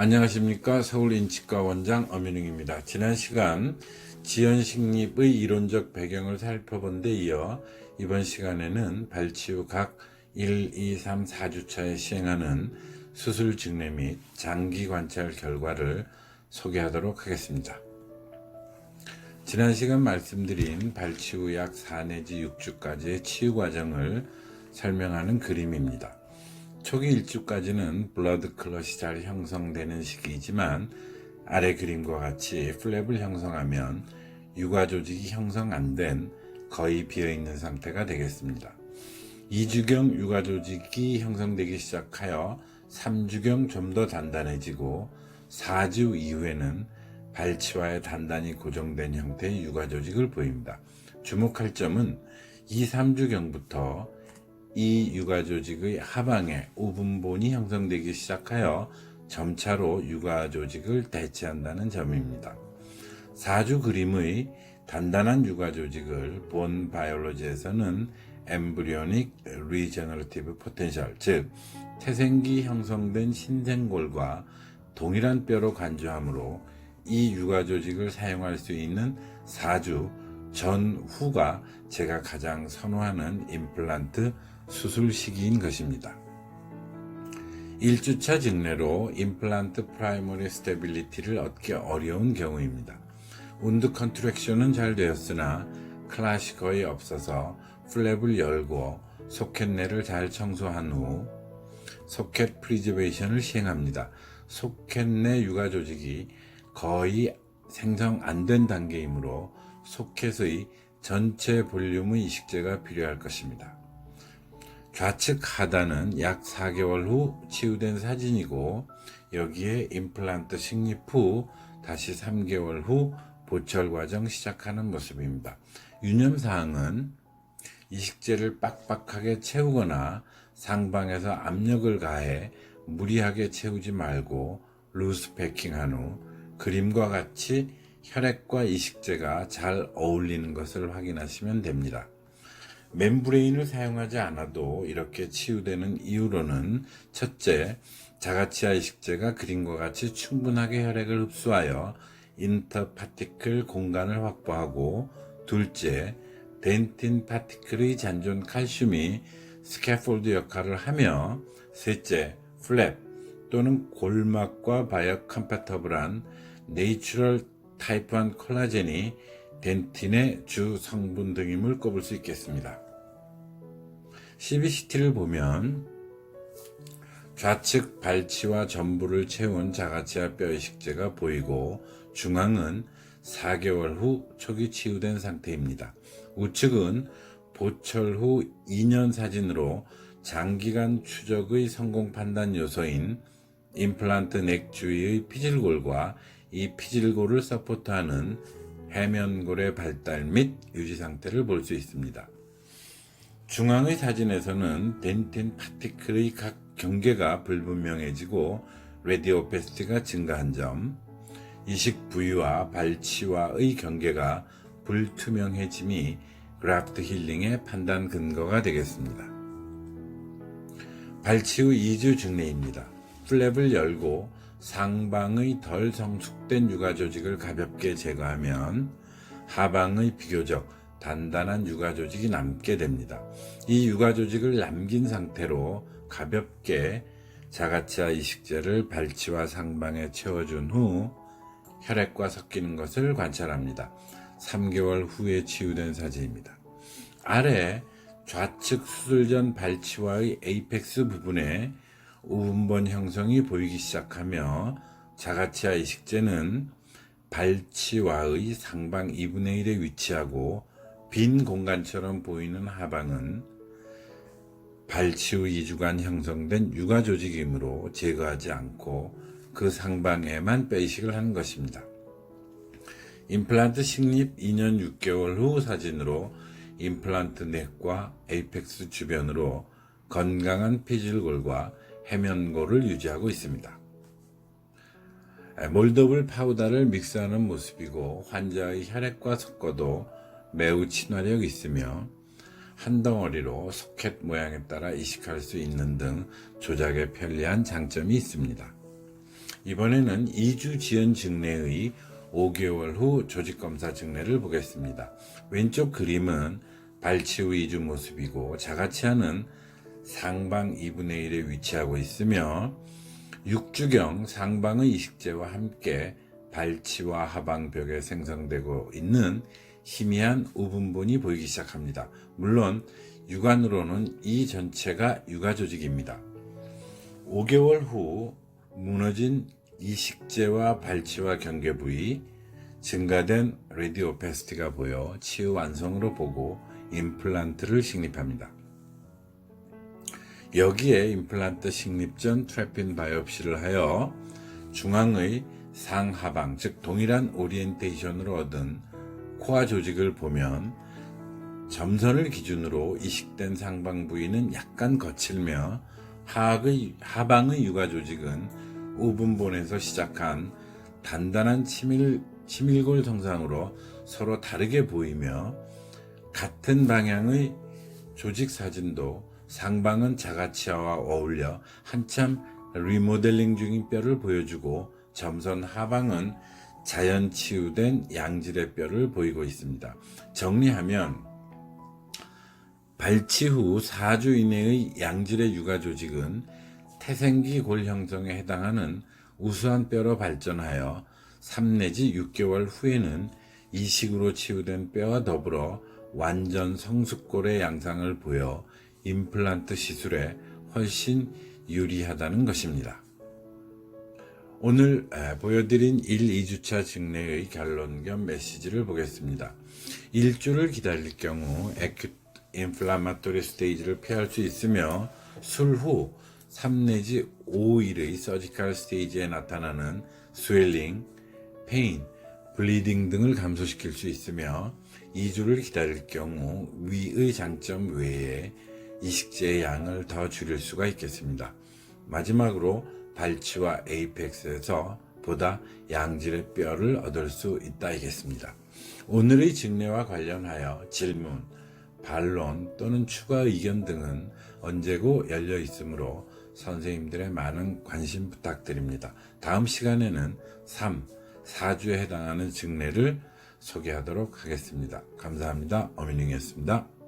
안녕하십니까 서울인치과 원장 엄윤웅입니다. 지난 시간 지연식립의 이론적 배경을 살펴본 데 이어 이번 시간에는 발치후 각 1, 2, 3, 4주차에 시행하는 수술 증례 및 장기 관찰 결과를 소개하도록 하겠습니다. 지난 시간 말씀드린 발치 후 약 4 내지 6주까지의 치유 과정을 설명하는 그림입니다. 초기 일주까지는 블러드 클럿이 잘 형성되는 시기이지만 아래 그림과 같이 플랩을 형성하면 유가 조직이 형성 안 된 거의 비어 있는 상태가 되겠습니다. 2주경 유가 조직이 형성되기 시작하여 3주경 좀 더 단단해지고 4주 이후에는 발치와의 단단히 고정된 형태의 유가 조직을 보입니다. 주목할 점은 2, 3주경부터 이 유가 조직의 하방에 우분본이 형성되기 시작하여 점차로 유가 조직을 대체한다는 점입니다. 4주 그림의 단단한 유가 조직을 본 바이올로지에서는 엠브리오닉 리제너러티브 포텐셜 즉 태생기 형성된 신생골과 동일한 뼈로 간주하므로 이 유가 조직을 사용할 수 있는 4주 전후가 제가 가장 선호하는 임플란트 수술 시기인 것입니다. 1주차 증례로 임플란트 프라이머리 스테빌리티를 얻기 어려운 경우입니다. 운드 컨트랙션은 잘 되었으나 클라시 거의 없어서 플랩을 열고 소켓 내를 잘 청소한 후 소켓 프리저베이션을 시행합니다. 소켓 내 유가 조직이 거의 생성 안 된 단계이므로 소켓의 전체 볼륨의 이식제가 필요할 것입니다. 좌측 하단은 약 4개월 후 치유된 사진이고 여기에 임플란트 식립 후 다시 3개월 후 보철 과정 시작하는 모습입니다. 유념 사항은 이식제를 빡빡하게 채우거나 상방에서 압력을 가해 무리하게 채우지 말고 루스 패킹한 후 그림과 같이 혈액과 이식제가 잘 어울리는 것을 확인하시면 됩니다. 멤브레인을 사용하지 않아도 이렇게 치유되는 이유로는 첫째, 자가치아 이식제가 그림과 같이 충분하게 혈액을 흡수하여 인터파티클 공간을 확보하고 둘째, 덴틴 파티클의 잔존 칼슘이 스캐폴드 역할을 하며 셋째, 플랩 또는 골막과 바이오 컴패터블한 네이처럴 타입 1 콜라겐이 덴틴의 주 성분 등임을 꼽을 수 있겠습니다. CBCT를 보면 좌측 발치와 전부를 채운 자가치아 뼈 이식제가 보이고 중앙은 4개월 후 초기 치유된 상태입니다. 우측은 보철 후 2년 사진으로 장기간 추적의 성공 판단 요소인 임플란트 넥 주위의 피질골과 이 피질골을 서포트하는 해면골의 발달 및 유지 상태를 볼 수 있습니다. 중앙의 사진에서는 덴틴 파티클의 각 경계가 불분명해지고 레디오페스티가 증가한 점, 이식 부위와 발치와의 경계가 불투명해짐이 그라프트 힐링의 판단 근거가 되겠습니다. 발치 후 2주 증례입니다. 플랩을 열고 상방의 덜 성숙된 유가 조직을 가볍게 제거하면 하방의 비교적 단단한 유가 조직이 남게 됩니다. 이 유가 조직을 남긴 상태로 가볍게 자가치아 이식제를 발치와 상방에 채워준 후 혈액과 섞이는 것을 관찰합니다. 3개월 후에 치유된 사진입니다. 아래 좌측 수술 전 발치와의 에이펙스 부분에 우분번 형성이 보이기 시작하며 자가치아 이식제는 발치와의 상방 2분의 1에 위치하고 빈 공간처럼 보이는 하방은 발치 후 2주간 형성된 유가 조직이므로 제거하지 않고 그 상방에만 빼이식을 하는 것입니다. 임플란트 식립 2년 6개월 후 사진으로 임플란트 넥과 에이펙스 주변으로 건강한 피질골과 해면골을 유지하고 있습니다. 몰더블 파우더를 믹스하는 모습이고 환자의 혈액과 섞어도 매우 친화력 있으며 한 덩어리로 소켓 모양에 따라 이식할 수 있는 등 조작에 편리한 장점이 있습니다. 이번에는 2주 지연 증례의 5개월 후 조직검사 증례를 보겠습니다. 왼쪽 그림은 발치 후 2주 모습이고 자가치아는 상방 2분의 1에 위치하고 있으며 6주경 상방의 이식제와 함께 발치와 하방벽에 생성되고 있는 희미한 우분본이 보이기 시작합니다. 물론 육안으로는 이 전체가 육아 조직입니다. 5개월 후 무너진 이식제와 발치와 경계 부위, 증가된 레디오페스티가 보여 치유 완성으로 보고 임플란트를 식립합니다. 여기에 임플란트 식립 전 트래핀 바이옵시를 하여 중앙의 상하방, 즉 동일한 오리엔테이션으로 얻은 코아 조직을 보면 점선을 기준으로 이식된 상방 부위는 약간 거칠며 하악의, 하방의 육아 조직은 우분본에서 시작한 단단한 치밀, 치밀골 성상으로 서로 다르게 보이며 같은 방향의 조직 사진도 상방은 자가치아와 어울려 한참 리모델링 중인 뼈를 보여주고 점선 하방은 자연 치유된 양질의 뼈를 보이고 있습니다. 정리하면 발치 후 4주 이내의 양질의 육아 조직은 태생기 골 형성에 해당하는 우수한 뼈로 발전하여 3 내지 6개월 후에는 이식으로 치유된 뼈와 더불어 완전 성숙골의 양상을 보여 임플란트 시술에 훨씬 유리하다는 것입니다. 오늘 에, 보여드린 1, 2주차 증례의 결론 겸 메시지를 보겠습니다. 일주를 기다릴 경우 에큐 인플라마토리 스테이지를 피할 수 있으며 술 후 3 내지 5일의 서지컬 스테이지에 나타나는 스웰링, 페인, 블리딩 등을 감소시킬 수 있으며 2주를 기다릴 경우 위의 장점 외에 이식제의 양을 더 줄일 수가 있겠습니다. 마지막으로 발치와 에이펙스에서 보다 양질의 뼈를 얻을 수 있다이겠습니다. 오늘의 증례와 관련하여 질문, 반론 또는 추가 의견 등은 언제고 열려 있으므로 선생님들의 많은 관심 부탁드립니다. 다음 시간에는 3, 4주에 해당하는 증례를 소개하도록 하겠습니다. 감사합니다. 어민영이었습니다.